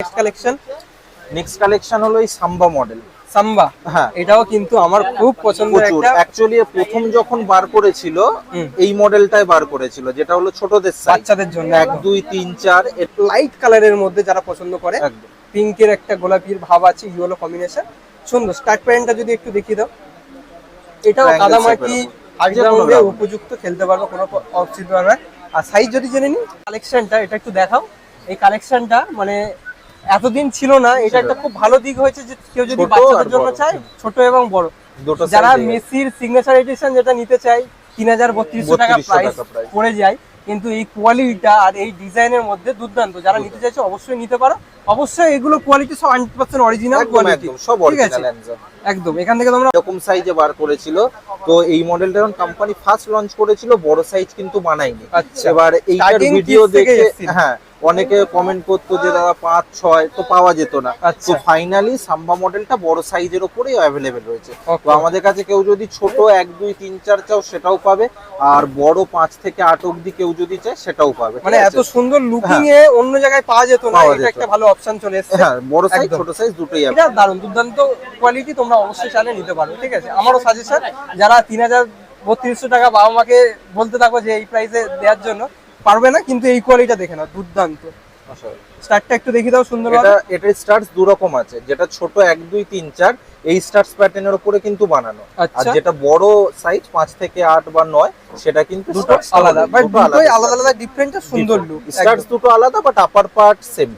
Next collection next collection হলো এই সাম্বা model সাম্বা হ্যাঁ। এটাও কিন্তু আমার খুব পছন্দের একটা অ্যাকচুয়ালি প্রথম যখন বার করেছিল এই মডেলটাই বার করেছিল যেটা হলো ছোটদের বাচ্চাদের জন্য। এক দুই তিন চার লাইট কালারের মধ্যে যারা পছন্দ করে পিঙ্কের একটা গোলাপির ভাব আছে ইয়েলো কম্বিনেশন সুন্দর। স্টার্ট প্যান্টটা যদি একটু দেখিয়ে দাও। এটাও কাদামাটি ground। উপযুক্ত খেলতে পারবে কোনো অসুবিধা হবে আর সাইজ যদি জেনে নিই কালেকশনটা এটা একটু দেখাও। এই কালেকশনটা মানে এতদিন ছিল না এটা একটা খুব ভালো দিক হয়েছে যে কেউ যদি বাচ্চাদের জন্য। চায় ছোট এবং বড়। দুটো যারা মেসির সিগনেচার এডিশন যেটা নিতে চাই তিন হাজার বত্রিশশো টাকা প্রাইস পড়ে যায় কিন্তু এই কোয়ালিটিটা আর এই ডিজাইনের মধ্যে দুর্দান্ত। যারা নিতে চাইছে অবশ্যই নিতে পারো। অবশ্যই এগুলো কোয়ালিটি সব হান্ড্রেড পার্সেন্ট অরিজিনাল কোয়ালিটি সব অরিজিনাল একদম এখান থেকে তোমরা এরকম সাইজে বার করেছিল। তো এই মডেলটা যখন কোম্পানি ফার্স্ট লঞ্চ করেছিল বড় সাইজ কিন্তু বানায়নি। আচ্ছা। এবার এইটার ভিডিও দেখে হ্যাঁ অনেকে কমেন্ট করতো যে দাদা পাঁচ ছয় তো পাওয়া যেত না। তো ফাইনালি সাম্বা মডেলটা বড় সাইজের ওপরেই অ্যাভেলেবেল রয়েছে তো আমাদের কাছে কেউ যদি ছোট এক দুই তিন চার চাও সেটাও পাবে। আর বড় পাঁচ থেকে আট অব্দি কেউ যদি চায় সেটাও পাবে। মানে এত সুন্দর লুকিং এ অন্য জায়গায় পাওয়া যেত না এটা একটা ভালো অপশন চলে এসেছে। হ্যাঁ বড় সাইজ ছোট সাইজ দুটোই আছে এটা দারুণ। দুর্দান্ত কোয়ালিটি তোমরা অবশ্যই চাইলে নিতে পারো ঠিক আছে? আমারও সাজেশন যারা তিন হাজার বত্রিশশো টাকা বাবা মাকে বলতে থাকো যে এই প্রাইসে দেওয়ার জন্য পারবে না কিন্তু এই কোয়ালিটিটা দেখে নাও দুর্দান্ত। স্টারটা একটু দেখিয়ে দাও সুন্দর এটা এটা স্টার্টস দু রকম আছে যেটা ছোট এক দুই তিন চার এই স্টার্টস প্যাটার্নের উপরে কিন্তু বানানো। আর আচ্ছা। যেটা বড় সাইজ 5 থেকে 8 বা 9 সেটা কিন্তু দুটো আলাদা বাট দুটোই আলাদা আলাদা ডিফারেন্ট সুন্দর লুক স্টার্টস দুটো আলাদা but upper part same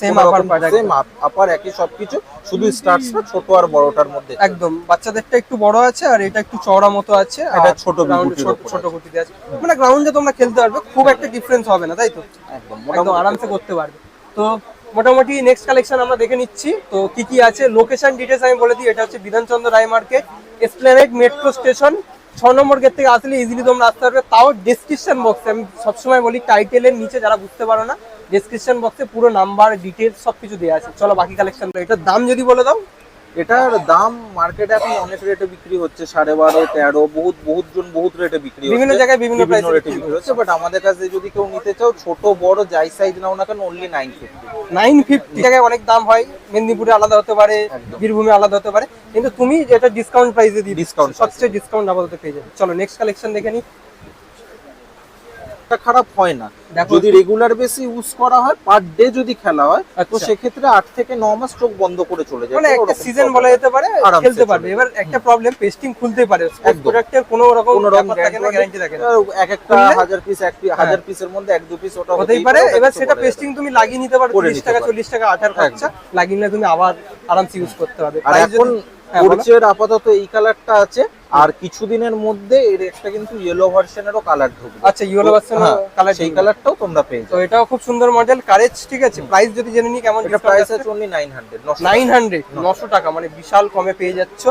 same upper part same upper একই সবকিছু শুধু স্টার্টসটা ছোট আর বড়টার মধ্যে। একদম। বাচ্চাদেরটা একটু বড় আছে আর এটা একটু চওড়া মতো আছে এটা ছোট ছোট আছে। গুটিতে আছে। মানে গ্রাউন্ডে তোমরা খেলতে পারবে খুব একটা ডিফারেন্স হবে না তাই তো? একদম একদম আরামসে করতে পারবে। তো মোটামুটি নেক্সট কালেকশন আমরা দেখে নিচ্ছি। তো কি কি আছে? লোকেশন ডিটেলস আমি বলে দিই। এটা হচ্ছে Bidhanchandra Roy market Esplanade metro station ছ নম্বর গেট থেকে আসলে ইজিলি তোমরা আসতে পারবে। তাও ডেসক্রিপশন বক্সে আমি সবসময় বলি টাইটেলের নিচে যারা বুঝতে পারো না ডেসক্রিপশন বক্সে পুরো নাম্বার ডিটেলস সবকিছু দেওয়া আছে। চলো বাকি কালেকশন এটার দাম যদি বলে দাও। এটার দাম মার্কেটে এখন অনেক রেটে বিক্রি হচ্ছে সাড়ে বারো তেরো বহুত বহুত জন বহুত রেটে বিক্রি হচ্ছে বিভিন্ন জায়গায় বিভিন্ন রেটে বিক্রি হচ্ছে বাট আমাদের কাছে যদি কেউ নিতে চাও ছোট বড় যাই সাইজ নাও না কেন only nine fifty nine fifty জায়গায় অনেক দাম হয়। মেদিনীপুরে আলাদা হতে পারে বীরভূমে আলাদা হতে পারে। কিন্তু তুমি এটা ডিসকাউন্ট প্রাইসে দিই price। সবচেয়ে ডিসকাউন্ট আপাতত পেয়ে যাবে। চলো নেক্সট কালেকশন দেখে নিই এটা খারাপ হয় না। যদি রেগুলার বেসি ইউজ করা হয় পার ডে যদি খেলা হয় তো আচ্ছা। সেক্ষেত্রে আট থেকে ন মাস চোখ বন্ধ করে চলে যায়। মানে একটা সিজন বলা যেতে পারে খেলতে পারবে। এবার একটা প্রবলেম পেস্টিং খুলতে পারে। প্রোডাক্টের কোনো রকম কোনো রকম গ্যারান্টি থাকে না এক একটা হাজার পিস এক হাজার পিসের মধ্যে এক দু পিস ওটা হতেই পারে। এবার সেটা পেস্টিং তুমি লাগিয়ে নিতে পারো করে তিরিশ নিতে টাকা পারো। চল্লিশ টাকা আঠার খরচা লাগিয়ে নিলে তুমি আবার আরামসে ইউজ করতে পারবে। আর এখন যদি- হ্যাঁ, আপাতত এই কালারটা আছে আর কিছুদিনের মধ্যে এর একটা কিন্তু ইয়েলো ভার্সনেরও কালার ঢুকবে। আচ্ছা ইয়েলো ভার্সন কালার সেই কালারটাও তোমরা পেয়ে তো এটাও খুব সুন্দর মডেল কারেজ ঠিক আছে? প্রাইস যদি জেনে নিই কেমন এটা প্রাইস আছে? Only nine hundred nine hundred নশো টাকা। মানে বিশাল কমে পেয়ে যাচ্ছ।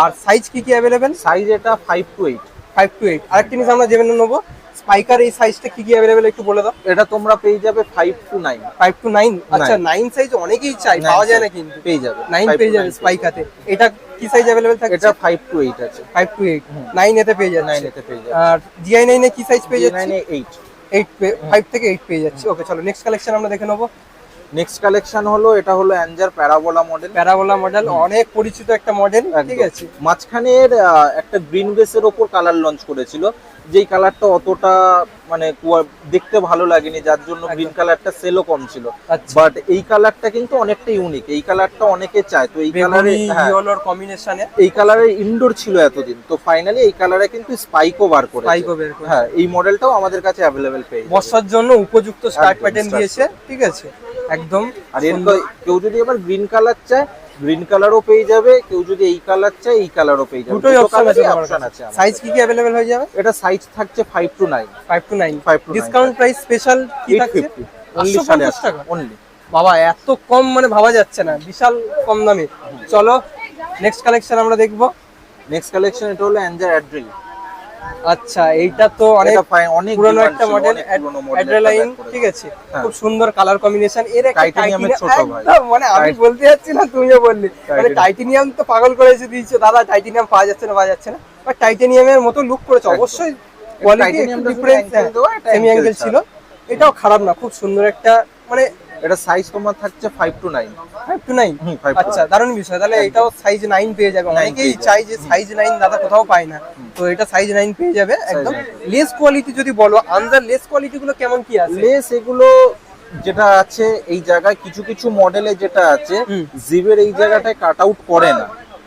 আর সাইজ কি কি অ্যাভেলেবেল সাইজ এটা five two eight five two eight আরেকটা জিনিস আমরা জেনে নেব স্পাইকার এই সাইজটা কি কি অ্যাভেলেবেল একটু বলে দাও? এটা তোমরা পেয়ে যাবে five two nine five two nine আচ্ছা নাইন সাইজ অনেকেই চাই পাওয়া যায় না কিন্তু। পেয়ে যাবে। নাইন Five পেয়ে যাবে স্পাইকাতে। এটা কি সাইজ অ্যাভেলেবেল থাকে এটা ফাইভ টু এইট আছে। ফাইভ টু এইট নাইন এতে পেয়ে যাচ্ছে। এতে পেয়ে যাবে আর জিআই এ কি সাইজ পেয়ে যাচ্ছে? নাইনে এইট এইট ফাইভ থেকে এইট পেয়ে যাচ্ছে। ওকে চলো নেক্সট কালেকশন আমরা দেখে নেব। নেক্সট কালেকশন হলো এটা হলো অ্যাঞ্জার প্যারাবোলা মডেল প্যারাবোলা মডেল অনেক পরিচিত একটা মডেল ঠিক আছে। মাঝখানের একটা গ্রিন বেসের ওপর কালার লঞ্চ করেছিল। যেই কালারটা অতটা মানে দেখতে ভালো লাগেনি যার জন্য গ্রিন কালারটা সেলও কম ছিল। আচ্ছা। বাট এই কালারটা কিন্তু অনেকটা ইউনিক এই কালারটা অনেকে চায়। তো এই কালারে ইয়েলোর কম্বিনেশনে এই কালারের ইনডোর ছিল এতদিন। তো ফাইনালি এই কালারে কিন্তু স্পাইকও বার করে স্পাইকও বের করে হ্যাঁ এই মডেলটাও আমাদের কাছে অ্যাভেলেবেল পেয়ে। বর্ষার জন্য উপযুক্ত স্টার্ট প্যাটার্ন দিয়েছে। ঠিক আছে? একদম আর এর কেউ যদি এবার গ্রিন কালার চায় গ্রিন কালারও পেয়ে যাবে কেউ যদি এই কালার চায় এই কালারও পেয়ে যাবে। দুটোই অপশন আছে সাইজ কি কি अवेलेबल হয়ে যাবে? এটা সাইজ থাকছে 5 two nine five two nine five two discount price special কি থাকছে? অনলি আটশো সাড়ে পঞ্চাশ আটশো। টাকা। অনলি বাবা এত কম মানে ভাবা যাচ্ছে না। বিশাল কম দামে। চলো নেক্সট কালেকশন আমরা দেখব। নেক্সট কালেকশন এটা হলো অ্যাঞ্জার অ্যাড্রিল আচ্ছা এইটা তো অনেক অনেক পুরনো একটা মডেল back ঠিক আছে হ্যাঁ। খুব সুন্দর কালার কম্বিনেশন এর একটা ভাই। মানে আমি বলতে যাচ্ছি না তুমিও বললি। মানে। টাইটেনিয়াম তো পাগল করে এসে দিয়েছ দাদা টাইটেনিয়াম পাওয়া যাচ্ছে না পাওয়া যাচ্ছে না। বাট টাইটেনিয়ামের মতো লুক করেছে অবশ্যই কোয়ালিটি ডিফারেন্স সেমি অ্যাঙ্গেল ছিল। এটাও খারাপ না খুব সুন্দর একটা মানে এটা সাইজ তোমার থাকছে five two nine five two nine আচ্ছা দারুণ বিষয়। তাহলে এটাও সাইজ নাইন পেয়ে যাবে। অনেকেই চাই যে সাইজ নাইন দাদা কোথাও পায় না। তো এটা সাইজ নাইন পেয়ে যাবে একদম। লেস কোয়ালিটি যদি বলো আন্দার লেস কোয়ালিটি গুলো কেমন কি আছে? লেস এগুলো যেটা আছে এই জায়গায় কিছু কিছু মডেলে যেটা আছে। জিবের এই জায়গাটায় কাট আউট করে না।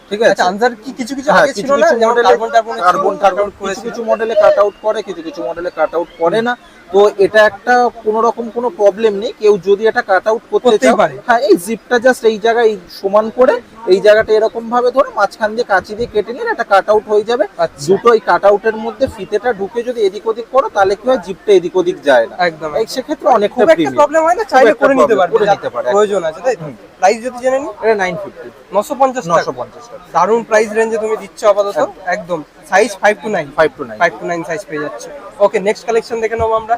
ঠিক আছে? আচ্ছা আনসার কি কিছু কিছু হ্যাঁ, আগে ছিল না? যেমন কার্বন টার্বন কার্বন টার্বন কিছু কিছু মডেলে কাট আউট করে কিছু কিছু মডেলে কাট আউট করে না। তো এটা একটা কোনো রকম কোনো প্রবলেম নেই। কেউ যদি এটা কাট আউট করতে পারে। হ্যাঁ এই জিপটা জাস্ট এই জায়গায় সমান করে এই জায়গাটা এরকম ভাবে ধরে মাঝখান দিয়ে কাঁচি দিয়ে কেটে নিলে এটা কাট আউট হয়ে যাবে। আচ্ছা। দুটো এই কাট আউটের মধ্যে ফিতেটা ঢুকে যদি এদিক ওদিক করো তাহলে কি হয় জিপটা এদিক ওদিক যায় না। একদম সেক্ষেত্রে অনেকটা খুব প্রবলেম হয় না চাইলে করে নিতে পারে, প্রয়োজন আছে তাই প্রাইস যদি জেনে নি এটা নাইন ফিফটি নশো পঞ্চাশ নশো টাকা পঞ্চাশ টাকা। দারুণ প্রাইস রেঞ্জে তুমি দিচ্ছ আপাতত। একদম। Size five two nine five two nine five two nine size পেয়ে যাচ্ছে। ওকে নেক্সট কালেকশন দেখে নেব আমরা।